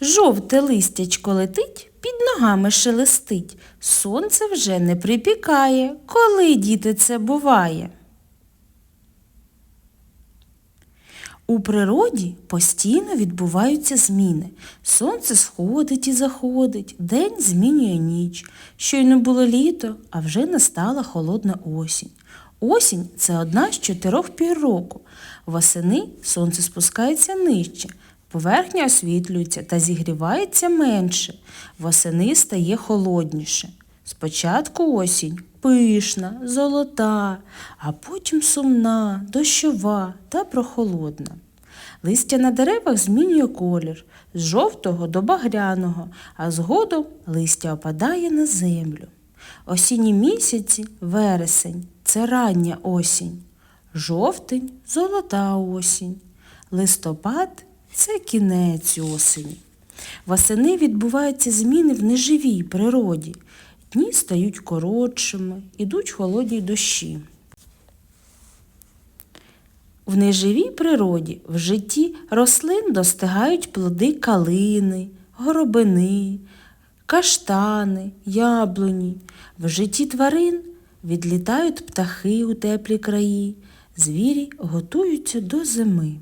Жовте листячко летить, під ногами шелестить. Сонце вже не припікає. Коли, діти, це буває? У природі постійно відбуваються зміни. Сонце сходить і заходить, день змінює ніч. Щойно було літо, а вже настала холодна осінь. Осінь це одна з чотирьох пір року. Восени сонце спускається нижче, поверхня освітлюється та зігрівається менше. Восени стає холодніше. Спочатку осінь пишна, золота, а потім сумна, дощова та прохолодна. Листя на деревах змінює колір з жовтого до багряного, а згодом листя опадає на землю. Осінні місяці вересень це рання осінь, жовтень золота осінь, листопад це кінець осені. Восени відбуваються зміни в неживій природі. Дні стають коротшими, ідуть холодні дощі. В неживій природі в житті рослин достигають плоди калини, горобини, каштани, яблуні. В житті тварин відлітають птахи у теплі краї, звірі готуються до зими.